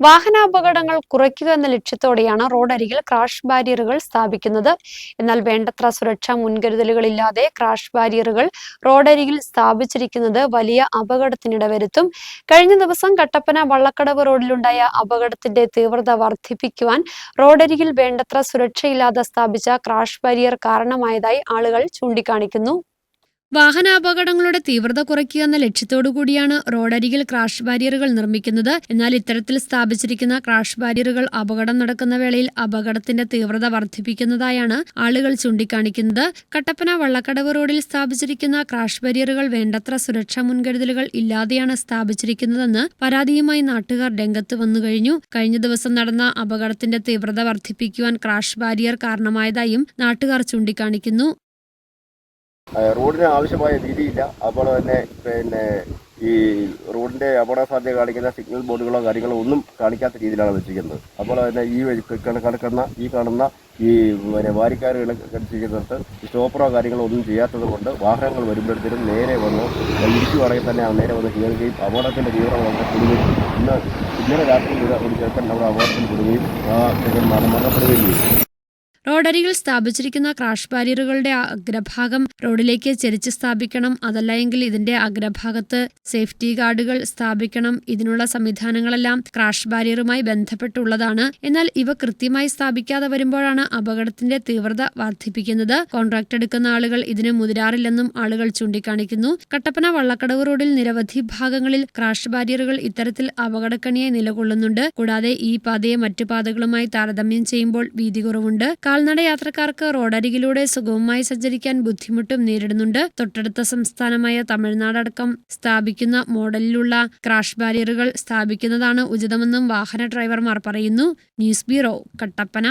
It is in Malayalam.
വാഹനാപകടങ്ങൾ കുറയ്ക്കുക എന്ന ലക്ഷ്യത്തോടെയാണ് റോഡരികിൽ ക്രാഷ് ബാരിയറുകൾ സ്ഥാപിക്കുന്നത്. എന്നാൽ വേണ്ടത്ര സുരക്ഷാ മുൻകരുതലുകളില്ലാതെ ക്രാഷ് ബാരിയറുകൾ റോഡരികിൽ സ്ഥാപിച്ചിരിക്കുന്നത് വലിയ അപകടത്തിനിടവരുത്തും. കഴിഞ്ഞ ദിവസം കട്ടപ്പന വള്ളക്കടവ് റോഡിലുണ്ടായ അപകടത്തിന്റെ തീവ്രത വർദ്ധിപ്പിക്കുവാൻ റോഡരികിൽ വേണ്ടത്ര സുരക്ഷയില്ലാതെ സ്ഥാപിച്ച ക്രാഷ് ബാരിയർ കാരണമായതായി ആളുകൾ ചൂണ്ടിക്കാണിക്കുന്നു. വാഹനാപകടങ്ങളുടെ തീവ്രത കുറയ്ക്കുക എന്ന ലക്ഷ്യത്തോടു കൂടിയാണ് റോഡരികിൽ ക്രാഷ് ബാരിയറുകൾ നിർമ്മിക്കുന്നത്. എന്നാൽ ഇത്തരത്തിൽ സ്ഥാപിച്ചിരിക്കുന്ന ക്രാഷ് ബാരിയറുകൾ അപകടം നടക്കുന്ന വേളയിൽ അപകടത്തിന്റെ തീവ്രത വർദ്ധിപ്പിക്കുന്നതായാണ് ആളുകൾ ചൂണ്ടിക്കാണിക്കുന്നത്. കട്ടപ്പന വള്ളക്കടവ് റോഡിൽ സ്ഥാപിച്ചിരിക്കുന്ന ക്രാഷ് ബാരിയറുകൾ വേണ്ടത്ര സുരക്ഷാ മുൻകരുതലുകൾ ഇല്ലാതെയാണ് സ്ഥാപിച്ചിരിക്കുന്നതെന്ന് പരാതിയുമായി നാട്ടുകാർ രംഗത്ത് വന്നു കഴിഞ്ഞു. കഴിഞ്ഞ ദിവസം നടന്ന അപകടത്തിന്റെ തീവ്രത വർദ്ധിപ്പിക്കുവാൻ ക്രാഷ് ബാരിയർ കാരണമായതായും നാട്ടുകാർ ചൂണ്ടിക്കാണിക്കുന്നു. റോഡിന് ആവശ്യമായ രീതിയില്ല. അതുപോലെ തന്നെ പിന്നെ ഈ റോഡിന്റെ അപകട സാധ്യത കാണിക്കുന്ന സിഗ്നൽ ബോർഡുകളോ കാര്യങ്ങളോ ഒന്നും കാണിക്കാത്ത രീതിയിലാണ് വെച്ചിരിക്കുന്നത്. അതുപോലെ തന്നെ ഈ കിടക്കുന്ന ഈ കാണുന്ന ഈ പിന്നെ വാരിക്കാരുകൾ കടിച്ചിരിക്കുന്നിടത്ത് സ്റ്റോപ്പറോ കാര്യങ്ങളോ ഒന്നും ചെയ്യാത്തത് കൊണ്ട് വാഹനങ്ങൾ വരുമ്പോഴത്തേനും നേരെ വന്ന് ഇരിക്കുവാണെങ്കിൽ തന്നെ നേരെ വന്ന് കയറുകയും അപകടത്തിന്റെ തീവ്രം വളരെ കൂടുകയും ഇന്ന് ഇന്നലെ രാത്രി ഒരു ചെറുക്കൻ അവിടെ അപകടത്തിൽ കൂടുകയും ആ ചെറുക്കൻ മരണം മരണപ്പെടുകയും ചെയ്തു. റോഡരികിൽ സ്ഥാപിച്ചിരിക്കുന്ന ക്രാഷ് ബാരിയറുകളുടെ അഗ്രഭാഗം റോഡിലേക്ക് ചെരിച്ച് സ്ഥാപിക്കണം. അതല്ല എങ്കിൽ ഇതിന്റെ അഗ്രഭാഗത്ത് സേഫ്റ്റി ഗാർഡുകൾ സ്ഥാപിക്കണം. ഇതിനുള്ള സംവിധാനങ്ങളെല്ലാം ക്രാഷ് ബാരിയറുമായി ബന്ധപ്പെട്ടുള്ളതാണ്. എന്നാൽ ഇവ കൃത്യമായി സ്ഥാപിക്കാതെ വരുമ്പോഴാണ് അപകടത്തിന്റെ തീവ്രത വർദ്ധിപ്പിക്കുന്നത്. കോൺട്രാക്ട് എടുക്കുന്ന ആളുകൾ ഇതിന് മുതിരാറില്ലെന്നും ആളുകൾ ചൂണ്ടിക്കാണിക്കുന്നു. കട്ടപ്പന വള്ളക്കടവ് റോഡിൽ നിരവധി ഭാഗങ്ങളിൽ ക്രാഷ് ബാരിയറുകൾ ഇത്തരത്തിൽ അപകടക്കണിയായി നിലകൊള്ളുന്നുണ്ട്. കൂടാതെ ഈ പാതയെ മറ്റു പാതകളുമായി താരതമ്യം ചെയ്യുമ്പോൾ വീതി കുറവുണ്ട്. കാൽനട യാത്രക്കാർക്ക് റോഡരികിലൂടെ സുഗമമായി സഞ്ചരിക്കാൻ ബുദ്ധിമുട്ടും നേരിടുന്നുണ്ട്. തൊട്ടടുത്ത സംസ്ഥാനമായ തമിഴ്നാടടക്കം സ്ഥാപിക്കുന്ന മോഡലിലുള്ള ക്രാഷ് ബാരിയറുകൾ സ്ഥാപിക്കുന്നതാണ് ഉചിതമെന്നും വാഹന ഡ്രൈവർമാർ പറയുന്നു. News bureau Kattappana.